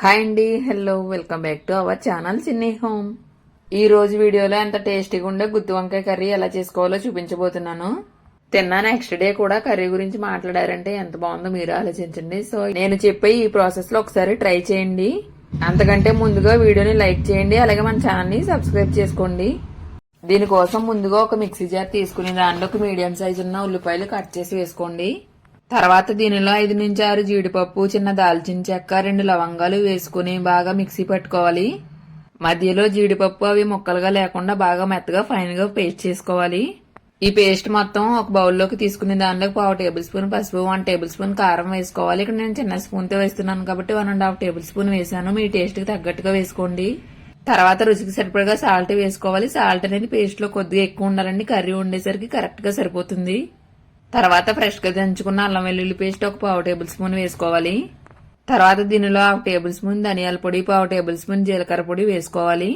Hi అండి hello welcome back to our channel సిన్నీ home ఈ రోజు వీడియోలో ఎంత టేస్టీగా ఉండే గుత్తి వంకాయ కర్రీ ఎలా చేసుకోవాలో చూపించబోతున్నాను. తిన్నా నెక్స్ట్ డే కూడా కర్రీ గురించి మాట్లాడారంటే ఎంత బాగుందో మీరు ఆలోచించండి. సో నేను చెప్పే ఈ ప్రాసెస్లో ఒకసారి ట్రై చేయండి. అంతకంటే ముందుగా వీడియోని లైక్ చేయండి అలాగే మన ఛానల్ని సబ్స్క్రైబ్ చేసుకోండి. దీనికోసం ముందుగా ఒక మిక్సీ జార్ తీసుకుని దాంట్లో ఒక మీడియం సైజు ఉన్న ఉల్లిపాయలు కట్ చేసి వేసుకోండి. తర్వాత దీనిలో ఐదు నుంచి ఆరు జీడిపప్పు చిన్న దాల్చిన చెక్క రెండు లవంగాలు వేసుకుని బాగా మిక్సీ పట్టుకోవాలి. మధ్యలో జీడిపప్పు అవి ముక్కలుగా లేకుండా బాగా మెత్తగా ఫైన్గా పేస్ట్ చేసుకోవాలి. ఈ పేస్ట్ మొత్తం ఒక బౌల్లోకి తీసుకుని దానిలోకి పావు టేబుల్ స్పూన్ పసుపు వన్ టేబుల్ స్పూన్ కారం వేసుకోవాలి. ఇక్కడ నేను చిన్న స్పూన్తో వేస్తున్నాను కాబట్టి one and half tablespoon వేసాను మీ టేస్ట్కి తగ్గట్టుగా వేసుకోండి. తర్వాత రుచికి సరిపడగా సాల్ట్ వేసుకోవాలి. సాల్ట్ అనేది పేస్ట్లో కొద్దిగా ఎక్కువ ఉండాలండి. కర్రీ ఉండేసరికి కరెక్ట్గా సరిపోతుంది. తర్వాత ఫ్రెష్గా దంచుకున్న అల్లం వెల్లుల్లి పేస్ట్ ఒక పావు టేబుల్ స్పూన్ వేసుకోవాలి. తర్వాత దీనిలో ఒక టేబుల్ స్పూన్ ధనియాల పొడి పావు టేబుల్ స్పూన్ జీలకర్ర పొడి వేసుకోవాలి.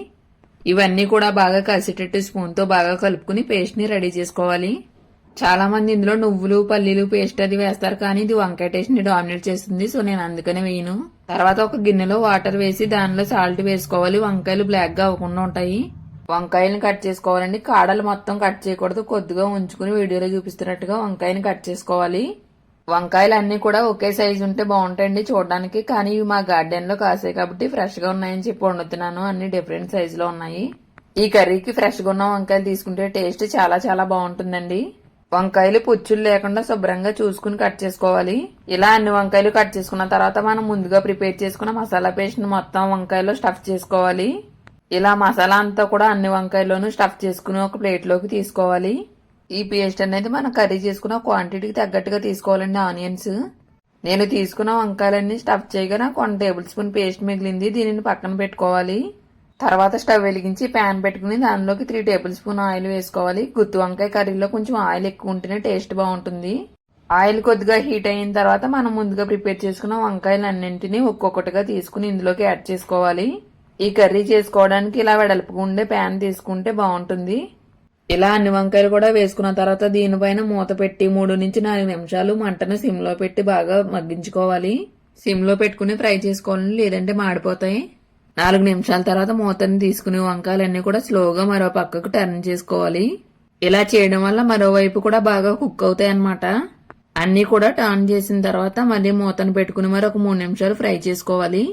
ఇవన్నీ కూడా బాగా కలిసేటట్టు స్పూన్తో బాగా కలుపుకుని పేస్ట్ని రెడీ చేసుకోవాలి. చాలా మంది ఇందులో నువ్వులు పల్లీలు పేస్ట్ అది వేస్తారు కానీ ఇది వంకాయ టేస్ట్ని డామినేట్ చేస్తుంది సో నేను అందుకనే వేయను. తర్వాత ఒక గిన్నెలో వాటర్ వేసి దానిలో సాల్ట్ వేసుకోవాలి. వంకాయలు బ్లాక్గా అవ్వకుండా ఉంటాయి. వంకాయలను కట్ చేసుకోవాలండి. కాడలు మొత్తం కట్ చేయకూడదు. కొద్దిగా ఉంచుకుని వీడియోలో చూపిస్తున్నట్టుగా వంకాయని కట్ చేసుకోవాలి. వంకాయలు అన్ని కూడా ఒకే సైజు ఉంటే బాగుంటాయండి చూడడానికి. కానీ ఇవి మా గార్డెన్లో కాసాయి కాబట్టి ఫ్రెష్గా ఉన్నాయని చెప్పి వండుతున్నాను. అన్ని డిఫరెంట్ సైజు లో ఉన్నాయి. ఈ కర్రీకి ఫ్రెష్గా ఉన్న వంకాయలు తీసుకుంటే టేస్ట్ చాలా చాలా బాగుంటుందండి. వంకాయలు పుచ్చులు లేకుండా శుభ్రంగా చూసుకుని కట్ చేసుకోవాలి. ఇలా అన్ని వంకాయలు కట్ చేసుకున్న తర్వాత మనం ముందుగా ప్రిపేర్ చేసుకున్న మసాలా పేస్ట్ మొత్తం వంకాయలో స్టఫ్ చేసుకోవాలి. ఇలా మసాలా అంతా కూడా అన్ని వంకాయల్లోనూ స్టఫ్ చేసుకుని ఒక ప్లేట్లోకి తీసుకోవాలి. ఈ పేస్ట్ అనేది మనం కర్రీ చేసుకున్న క్వాంటిటీకి తగ్గట్టుగా తీసుకోవాలండి ఆనియన్స్. నేను తీసుకున్న వంకాయలన్నీ స్టఫ్ చేయగా నాకు వన్ టేబుల్ స్పూన్ పేస్ట్ మిగిలింది దీనిని పక్కన పెట్టుకోవాలి. తర్వాత స్టవ్ వెలిగించి ప్యాన్ పెట్టుకుని దానిలోకి త్రీ టేబుల్ స్పూన్ ఆయిల్ వేసుకోవాలి. గుత్తి వంకాయ కర్రీలో కొంచెం ఆయిల్ ఎక్కువ ఉంటేనే టేస్ట్ బాగుంటుంది. ఆయిల్ కొద్దిగా హీట్ అయిన తర్వాత మనం ముందుగా ప్రిపేర్ చేసుకున్న వంకాయలు అన్నింటినీ ఒక్కొక్కటిగా తీసుకుని ఇందులోకి యాడ్ చేసుకోవాలి. ఈ కర్రీ చేసుకోవడానికి ఇలా వెడల్పుకుండే ఉండే ప్యాన్ తీసుకుంటే బాగుంటుంది. ఇలా అన్ని వంకాయలు కూడా వేసుకున్న తర్వాత దీనిపైన మూత పెట్టి మూడు నుంచి నాలుగు నిమిషాలు మంటను సిమ్లో పెట్టి బాగా మగ్గించుకోవాలి. సిమ్లో పెట్టుకుని ఫ్రై చేసుకోవాలి లేదంటే మాడిపోతాయి. నాలుగు నిమిషాల తర్వాత మూతని తీసుకుని వంకాయలన్నీ కూడా స్లోగా మరో పక్కకు టర్న్ చేసుకోవాలి. ఇలా చేయడం వల్ల మరోవైపు కూడా బాగా కుక్ అవుతాయి అన్నమాట అన్నీ కూడా టర్న్ చేసిన తర్వాత మళ్ళీ మూతను పెట్టుకుని మరొక మూడు నిమిషాలు ఫ్రై చేసుకోవాలి.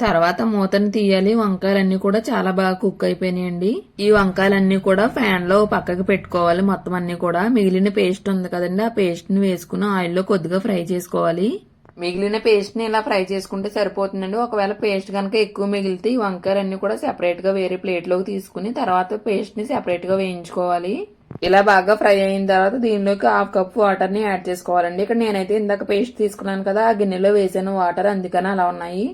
తర్వాత మూతను తీయాలి. వంకాయలన్నీ కూడా చాలా బాగా కుక్ అయిపోయినాయండి. ఈ వంకాయలన్నీ కూడా ఫ్యాన్లో పక్కకి పెట్టుకోవాలి. మొత్తం అన్ని కూడా. మిగిలిన పేస్ట్ ఉంది కదండి. ఆ పేస్ట్ని వేసుకుని ఆయిల్లో కొద్దిగా ఫ్రై చేసుకోవాలి. మిగిలిన పేస్ట్ని ఇలా ఫ్రై చేసుకుంటే సరిపోతుందండి. ఒకవేళ పేస్ట్ కనుక ఎక్కువ మిగిలితే ఈ వంకాయలన్నీ కూడా సెపరేట్గా వేరే ప్లేట్లోకి తీసుకుని తర్వాత పేస్ట్ని సెపరేట్గా వేయించుకోవాలి. ఇలా బాగా ఫ్రై అయిన తర్వాత దీనిలోకి హాఫ్ కప్ వాటర్ని యాడ్ చేసుకోవాలండి. ఇక్కడ నేనైతే ఇందాక పేస్ట్ తీసుకున్నాను కదా. ఆ గిన్నెలో వేసాను వాటర్ అందుకని అలా ఉన్నాయి.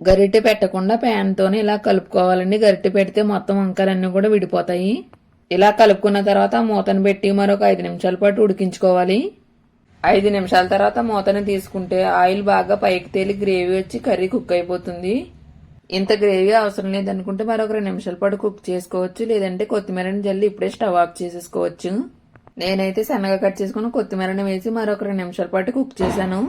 గరిటె పెట్టకుండా ప్యాన్ ఇలా కలుపుకోవాలండి. గరిటె పెడితే మొత్తం వంకాయలన్నీ కూడా విడిపోతాయి. ఇలా కలుపుకున్న తర్వాత మూతను పెట్టి మరొక ఐదు నిమిషాల పాటు ఉడికించుకోవాలి. ఐదు నిమిషాల తర్వాత మూతను తీసుకుంటే ఆయిల్ బాగా పైకి తేలి గ్రేవీ వచ్చి కర్రీ కుక్ అయిపోతుంది. ఇంత గ్రేవీ అవసరం లేదనుకుంటే మరొక రెండు నిమిషాల పాటు కుక్ చేసుకోవచ్చు. లేదంటే కొత్తిమీరని జల్లి ఇప్పుడే స్టవ్ ఆఫ్ చేసేసుకోవచ్చు. నేనైతే సన్నగా కట్ చేసుకుని కొత్తిమీరని వేసి మరొక రెండు నిమిషాల పాటు కుక్ చేశాను.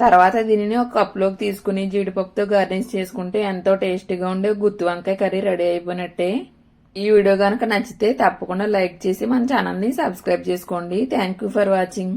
తర్వాత దీనిని ఒక కప్లోకి తీసుకుని జీడిపప్పుతో గార్నిష్ చేసుకుంటే ఎంతో టేస్టీగా ఉండే గుత్తి వంకాయ కర్రీ రెడీ అయిపోయినట్టే. ఈ వీడియో కనుక నచ్చితే తప్పకుండా లైక్ చేసి మన ఛానల్ని సబ్స్క్రైబ్ చేసుకోండి. Thank you for watching